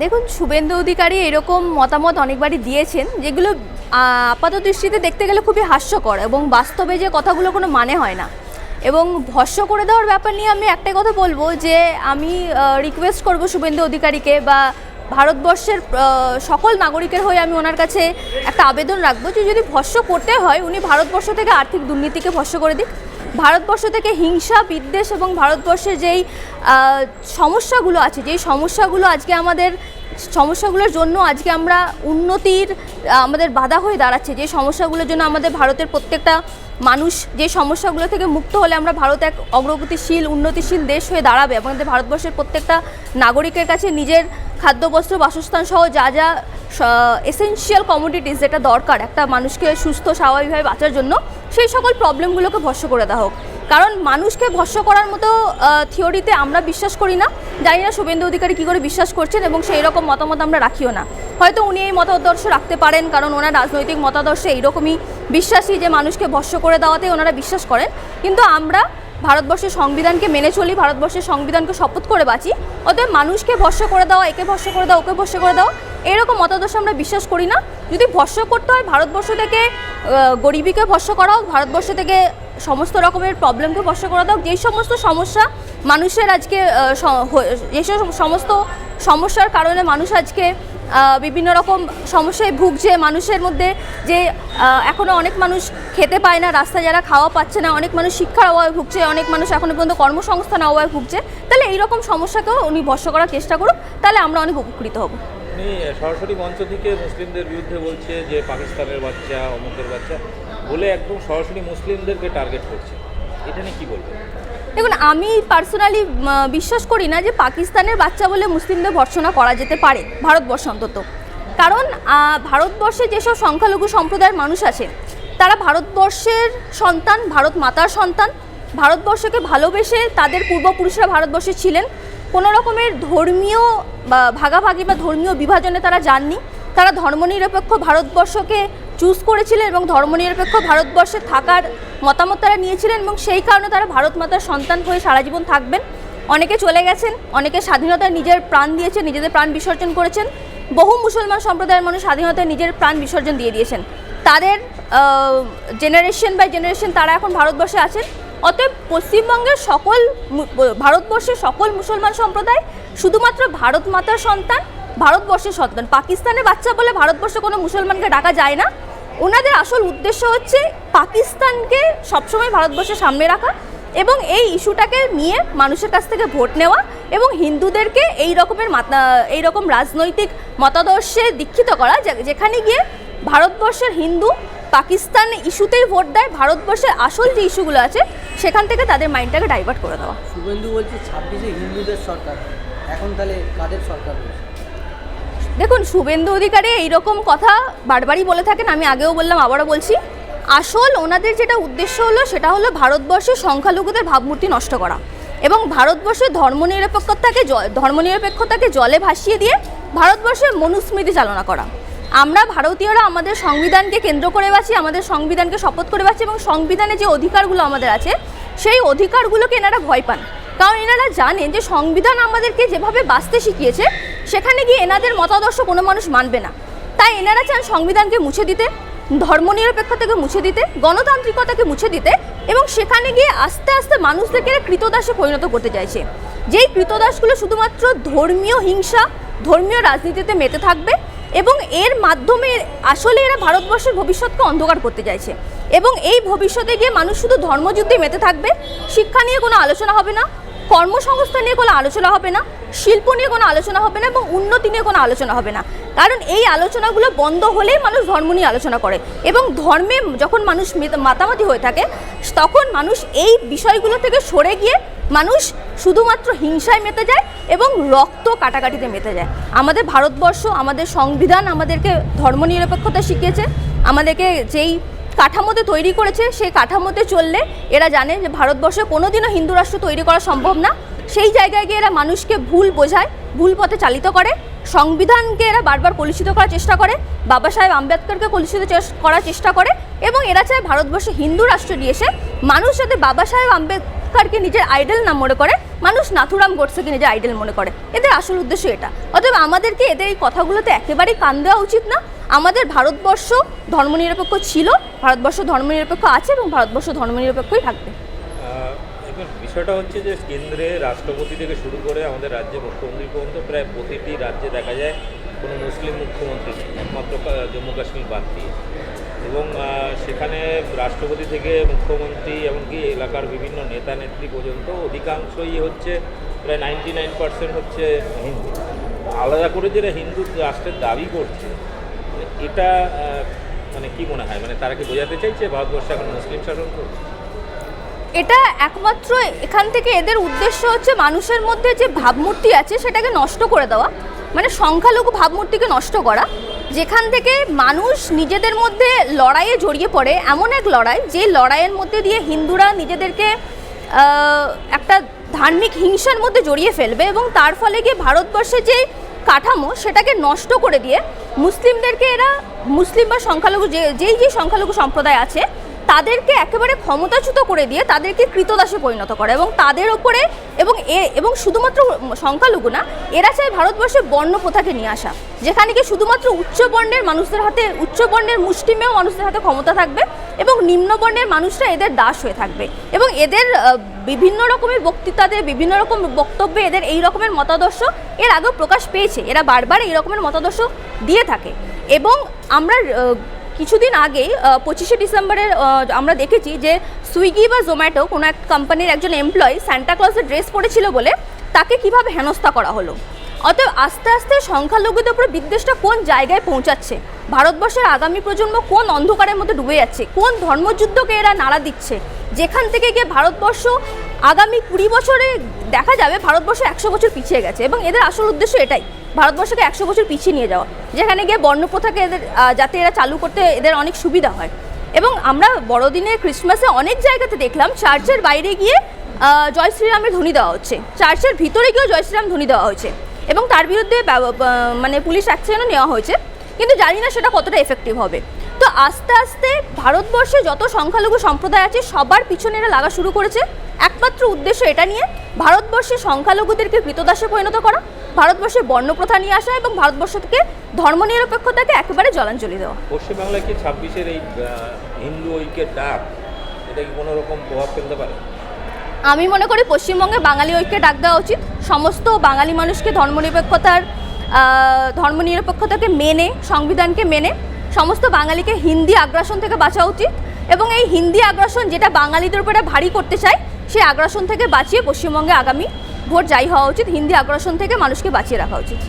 দেখুন, শুভেন্দু অধিকারী এরকম মতামত অনেকবারই দিয়েছেন, যেগুলো আপাত দৃষ্টিতে দেখতে গেলে খুবই হাস্যকর এবং বাস্তবে যে কথাগুলো কোনো মানে হয় না। এবং ভস্য করে দেওয়ার ব্যাপার নিয়ে আমি একটাই কথা বলব যে, আমি রিকোয়েস্ট করব শুভেন্দু অধিকারীকে বা ভারতবর্ষের সকল নাগরিকের হয়ে আমি ওনার কাছে একটা আবেদন রাখব যে, যদি ভস্য করতে হয়, উনি ভারতবর্ষ থেকে আর্থিক দুর্নীতিকে ভস্য করে দিক। ভারতবর্ষ থেকে হিংসা, বিদ্বেষ এবং ভারতবর্ষের যেই সমস্যাগুলো আছে, যেই সমস্যাগুলো আজকে আমাদের, সমস্যাগুলোর জন্য আজকে আমরা উন্নতির, আমাদের বাধা হয়ে দাঁড়াচ্ছে, যে সমস্যাগুলোর জন্য আমাদের ভারতের প্রত্যেকটা মানুষ, যে সমস্যাগুলো থেকে মুক্ত হলে আমরা ভারত এক অগ্রগতিশীল, উন্নতিশীল দেশ হয়ে দাঁড়াবে। আমাদের ভারতবর্ষের প্রত্যেকটা নাগরিকের কাছে নিজের খাদ্য বস্ত্র বাসস্থান সহ যা যা এসেনশিয়াল কমোডিটিস যেটা দরকার, একটা মানুষকে সুস্থ, স্বাভাবিকভাবে বাঁচার জন্য সেই সকল প্রবলেমগুলোকে ভস্য করে দেওয়া হোক। কারণ মানুষকে ভস্য করার মতো থিওরিতে আমরা বিশ্বাস করি না। জানি না শুভেন্দু অধিকারী কী করে বিশ্বাস করছেন এবং সেই রকম মতামত আমরা রাখিও না। হয়তো উনি এই মতাদর্শ রাখতে পারেন, কারণ ওনার রাজনৈতিক মতাদর্শে এইরকমই বিশ্বাসী যে মানুষকে ভস্য করে দেওয়াতে ওনারা বিশ্বাস করেন। কিন্তু আমরা ভারতবর্ষের সংবিধানকে মেনে চলি, ভারতবর্ষের সংবিধানকে শপথ করে বাঁচি, অতএব মানুষকে ভস্য করে দেওয়া একে ভস্য করে দেওয়া ওকে ভস্য করে দেওয়া এরকম মতাদর্শ আমরা বিশ্বাস করি না। যদি ভস্য করতে হয়, ভারতবর্ষ থেকে গরিবীকে ভস্য করা হোক ভারতবর্ষ থেকে সমস্ত রকমের প্রবলেমকে ভস্য করা দাও, যেই সমস্ত সমস্যা মানুষের আজকে যেসব সমস্ত সমস্যার কারণে মানুষ আজকে বিভিন্ন রকম সমস্যায় ভুগছে মানুষের মধ্যে যে আহ, এখনও অনেক মানুষ খেতে পায় না রাস্তায় যারা খাওয়া পাচ্ছে না অনেক মানুষ শিক্ষার অভাবে ভুগছে অনেক মানুষ এখনও পর্যন্ত কর্মসংস্থান অভাবে ভুগছে তাহলে এইরকম সমস্যাকেও উনি ভস্য করার চেষ্টা করুক তাহলে আমরা অনেক উপকৃত হব। সরাসরি মঞ্চ থেকে মুসলিমদের বিরুদ্ধে বলছে যে পাকিস্তানের বাচ্চা অমুকের বাচ্চা বলে একদম সরাসরি মুসলিমদেরকে টার্গেট করছে। এটা নিয়ে কী বলবেন? দেখুন, আমি পার্সোনালি বিশ্বাস করি না যে পাকিস্তানের বাচ্চা বলে মুসলিমদের ভর্সনা করা যেতে পারে, ভারতবর্ষ অন্তত। কারণ ভারতবর্ষে যেসব সংখ্যালঘু সম্প্রদায়ের মানুষ আছে, তারা ভারতবর্ষের সন্তান, ভারত মাতার সন্তান। ভারতবর্ষকে ভালোবেসে তাদের পূর্বপুরুষরা ভারতবর্ষে ছিলেন। কোনো রকমের ধর্মীয় বা ভাগাভাগি বা ধর্মীয় বিভাজনে তারা যাননি। তারা ধর্মনিরপেক্ষ ভারতবর্ষকে চুজ করেছিলেন এবং ধর্মনিরপেক্ষ ভারতবর্ষে থাকার মতামত তারা নিয়েছিলেন এবং সেই কারণে তারা ভারত মাতার সন্তান হয়ে সারা জীবন থাকবেন। অনেকে চলে গেছেন, অনেকে স্বাধীনতায় নিজের প্রাণ দিয়েছেন, নিজেদের প্রাণ বিসর্জন করেছেন। বহু মুসলমান সম্প্রদায়ের মানুষ স্বাধীনতায় নিজের প্রাণ বিসর্জন দিয়ে দিয়েছেন। তাদের জেনারেশন বাই জেনারেশন তারা এখন ভারতবর্ষে আছেন। অতএব পশ্চিমবঙ্গের সকল ভারতবর্ষের সকল মুসলমান সম্প্রদায় শুধুমাত্র ভারত মাতার সন্তান ভারতবর্ষের সন্তান। পাকিস্তানের বাচ্চা বলে ভারতবর্ষে কোনো মুসলমানকে ডাকা যায় না। ওনাদের আসল উদ্দেশ্য হচ্ছে পাকিস্তানকে সবসময় ভারতবর্ষের সামনে রাখা এবং এই ইস্যুটাকে নিয়ে মানুষের কাছ থেকে ভোট নেওয়া এবং হিন্দুদেরকে এই রকমের এই রকম রাজনৈতিক মতাদর্শে দীক্ষিত করা যেখানে গিয়ে ভারতবর্ষের হিন্দু পাকিস্তান ইস্যুতেই ভোট দেয়, ভারতবর্ষের আসল যে ইস্যুগুলো আছে, সেখান থেকে তাদের মাইন্ডটাকে ডাইভার্ট করে দেওয়া। শুভেন্দু বলছে ছাব্বিশে হিন্দুদের সরকার, এখন তাহলে কাদের সরকার? দেখুন, শুভেন্দু অধিকারী এইরকম কথা বারবারই বলে থাকেন, আমি আগেও বললাম, আবারও বলছি। আসল ওনাদের যেটা উদ্দেশ্য হলো, সেটা হলো ভারতবর্ষের সংখ্যালঘুদের ভাবমূর্তি নষ্ট করা এবং ভারতবর্ষের ধর্মনিরপেক্ষতাকে ধর্মনিরপেক্ষতাকে জলে ভাসিয়ে দিয়ে ভারতবর্ষের মনুস্মৃতি চালনা করা। আমরা ভারতীয়রা আমাদের সংবিধানকে কেন্দ্র করে বাঁচি, আমাদের সংবিধানকে শপথ করে বাঁচি এবং সংবিধানে যে অধিকারগুলো আমাদের আছে, সেই অধিকারগুলোকে এনারা ভয় পান। কারণ এনারা জানেন যে সংবিধান আমাদেরকে যেভাবে বাঁচতে শিখিয়েছে সেখানে গিয়ে এনাদের মতাদর্শ কোনো মানুষ মানবে না। তাই এনারা চান সংবিধানকে মুছে দিতে, ধর্মনিরপেক্ষতাকে মুছে দিতে, গণতান্ত্রিকতাকে মুছে দিতে এবং সেখানে গিয়ে আস্তে আস্তে মানুষদেরকে কৃতদাসে পরিণত করতে চাইছে। যেই কৃতদাসগুলো শুধুমাত্র ধর্মীয় হিংসা, ধর্মীয় রাজনীতিতে মেতে থাকবে এবং এর মাধ্যমে আসলে এরা ভারতবর্ষের ভবিষ্যৎকে অন্ধকার করতে চাইছে। এবং এই ভবিষ্যতে গিয়ে মানুষ শুধু ধর্মযুদ্ধে মেতে থাকবে, শিক্ষা নিয়ে কোনো আলোচনা হবে না কর্মসংস্থান নিয়ে কোনো আলোচনা হবে না, শিল্প নিয়ে কোনো আলোচনা হবে না এবং উন্নতি নিয়ে কোনো আলোচনা হবে না। কারণ এই আলোচনাগুলো বন্ধ হলেই মানুষ ধর্ম নিয়ে আলোচনা করে এবং ধর্মে যখন মানুষ মাতামাতি হয়ে থাকে, তখন মানুষ এই বিষয়গুলো থেকে সরে গিয়ে মানুষ শুধুমাত্র হিংসায় মেতে যায় এবং রক্ত কাটাকাটিতে মেতে যায়। আমাদের ভারতবর্ষ, আমাদের সংবিধান আমাদেরকে ধর্মনিরপেক্ষতা শিখিয়েছে। আমাদেরকে যেই কাঠামোতে তৈরি করেছে, সেই কাঠামোতে চললে এরা জানে যে ভারতবর্ষে কোনো দিনও হিন্দু রাষ্ট্র তৈরি করা সম্ভব না। সেই জায়গায় গিয়ে এরা মানুষকে ভুল বোঝায়, ভুল পথে চালিত করে, সংবিধানকে এরা বারবার কলুষিত করার চেষ্টা করে, বাবা সাহেব আম্বেদকরকে কলুষিত করার চেষ্টা করে, এবং এরা চায় ভারতবর্ষে হিন্দু রাষ্ট্র নিয়ে এসে মানুষ যাতে বাবা সাহেব আম্বেদ সরকারকে নিজের আইডল না মনে করে, মানুষ নাথুরাম গোডসেকে নিজের আইডল মনে করে। এদের আসল উদ্দেশ্য এটা। অতএব আমাদেরকে এদের এই কথাগুলোতে একেবারেই কান দেওয়া উচিত না। আমাদের ভারতবর্ষ ধর্মনিরপেক্ষ ছিল, ভারতবর্ষ ধর্মনিরপেক্ষ আছে এবং ভারতবর্ষ ধর্মনিরপেক্ষই থাকবে। বিষয়টা হচ্ছে যে কেন্দ্রে রাষ্ট্রপতি থেকে শুরু করে আমাদের রাজ্যে মুখ্যমন্ত্রী পর্যন্ত প্রায় প্রতিটি রাজ্যে দেখা যায় কোনো মুসলিম মুখ্যমন্ত্রী নেই একমাত্র জম্মু কাশ্মীর বাদ দিয়ে। এবং সেখানে রাষ্ট্রপতি থেকে মুখ্যমন্ত্রী এমনকি এলাকার বিভিন্ন নেতা নেত্রী পর্যন্ত অধিকাংশই হচ্ছে, প্রায় নাইনটি নাইন পার্সেন্ট হচ্ছে হিন্দু। আলাদা করে যেটা হিন্দু রাষ্ট্রের দাবি করছে, এটা মানে কি মনে হয়? মানে তারা কি বোঝাতে চাইছে ভারতবর্ষে এখন মুসলিম শাসন করছে? এটা একমাত্র এখান থেকে এদের উদ্দেশ্য হচ্ছে মানুষের মধ্যে যে ভাবমূর্তি আছে, সেটাকে নষ্ট করে দেওয়া। মানে সংখ্যালঘু ভাবমূর্তিকে নষ্ট করা, যেখান থেকে মানুষ নিজেদের মধ্যে লড়াইয়ে জড়িয়ে পড়ে, এমন এক লড়াই, যে লড়াইয়ের মধ্যে দিয়ে হিন্দুরা নিজেদেরকে একটা ধার্মিক হিংসার মধ্যে জড়িয়ে ফেলবে এবং তার ফলে গিয়ে ভারতবর্ষে যে কাঠামো, সেটাকে নষ্ট করে দিয়ে মুসলিমদেরকে এরা, মুসলিম বা সংখ্যালঘু, যে, যেই যে সংখ্যালঘু সম্প্রদায় আছে তাদেরকে একেবারে ক্ষমতাচ্যুত করে দিয়ে তাদেরকে কৃতদাসে পরিণত করে এবং তাদের ওপরে এবং এ, এবং শুধুমাত্র সংখ্যালঘু না, এরা চায় ভারতবর্ষে বর্ণ প্রথাকে নিয়ে আসা, যেখানে কি শুধুমাত্র উচ্চবর্ণের মানুষদের হাতে উচ্চবর্ণের মুষ্টিমেয় মানুষদের হাতে ক্ষমতা থাকবে এবং নিম্নবর্ণের মানুষরা এদের দাস হয়ে থাকবে এবং এদের বিভিন্ন রকমের বক্তৃতাতে বিভিন্ন রকম বক্তব্যে এদের এই রকমের মতাদর্শ এর আগেও প্রকাশ পেয়েছে। এরা বারবার এই রকমের মতাদর্শ দিয়ে থাকে এবং আমরা কিছুদিন আগে পঁচিশে ডিসেম্বরের আমরা দেখেছি যে সুইগি বা জোম্যাটো কোনো এক কোম্পানির একজন এমপ্লয়ি স্যান্টা ক্লজের ড্রেস পরেছিল বলে তাকে কীভাবে হেনস্থা করা হলো? অতএব আস্তে আস্তে সংখ্যালঘুদের উপরে বিদ্বেষটা কোন জায়গায় পৌঁছাচ্ছে? ভারতবর্ষের আগামী প্রজন্ম কোন অন্ধকারের মধ্যে ডুবে যাচ্ছে? কোন ধর্মযুদ্ধকে এরা নাড়া দিচ্ছে? যেখান থেকে গিয়ে ভারতবর্ষ আগামী কুড়ি বছরে দেখা যাবে, ভারতবর্ষ একশো বছর পিছিয়ে গেছে এবং এদের আসল উদ্দেশ্য এটাই। ভারতবর্ষকে একশো বছর পিছিয়ে নিয়ে যাওয়া, যেখানে গিয়ে বর্ণপ্রথাকে এদের যাতে এরা চালু করতে এদের অনেক সুবিধা হয়। এবং আমরা বড়দিনে, ক্রিসমাসে অনেক জায়গাতে দেখলাম চার্চের বাইরে গিয়ে জয় শ্রীরামের ধ্বনি দেওয়া হচ্ছে। চার্চের ভিতরে গিয়েও জয় শ্রীরাম ধ্বনি দেওয়া হয়েছে। এবং তার বিরুদ্ধে মানে পুলিশ অ্যাকশনও নেওয়া হয়েছে। কিন্তু জানি না সেটা কতটা এফেক্টিভ হবে। তো আস্তে আস্তে ভারতবর্ষে যত সংখ্যালঘু সম্প্রদায় আছে, সবার পিছনে এরা লাগা শুরু করেছে। একমাত্র উদ্দেশ্য এটা নিয়ে, ভারতবর্ষে সংখ্যালঘুদেরকে কৃতদাসে পরিণত করা। ভারতবর্ষে বর্ণপ্রথা নিয়ে আসা এবং ভারতবর্ষ থেকে ধর্মনিরপেক্ষতাকে একেবারে জলাঞ্জলি দেওয়া। পশ্চিমবাংলায় কি ছাব্বিশের এই হিন্দু ঐক্যের ডাক এটা কি কোনো রকম প্রভাব ফেলতে পারে? আমি মনে করি পশ্চিমবঙ্গে বাঙালি ঐক্যে ডাক দেওয়া উচিত। সমস্ত বাঙালি মানুষকে ধর্মনিরপেক্ষতার ধর্মনিরপেক্ষতাকে মেনে সংবিধানকে মেনে সমস্ত বাঙালিকে হিন্দি আগ্রাসন থেকে বাঁচা উচিত এবং এই হিন্দি আগ্রাসন যেটা বাঙালিদের উপরে ভারী করতে চায় সেই আগ্রাসন থেকে বাঁচিয়ে পশ্চিমবঙ্গে আগামী ভোট যাই হওয়া উচিত হিন্দি আগ্রাসন থেকে মানুষকে বাঁচিয়ে রাখা উচিত।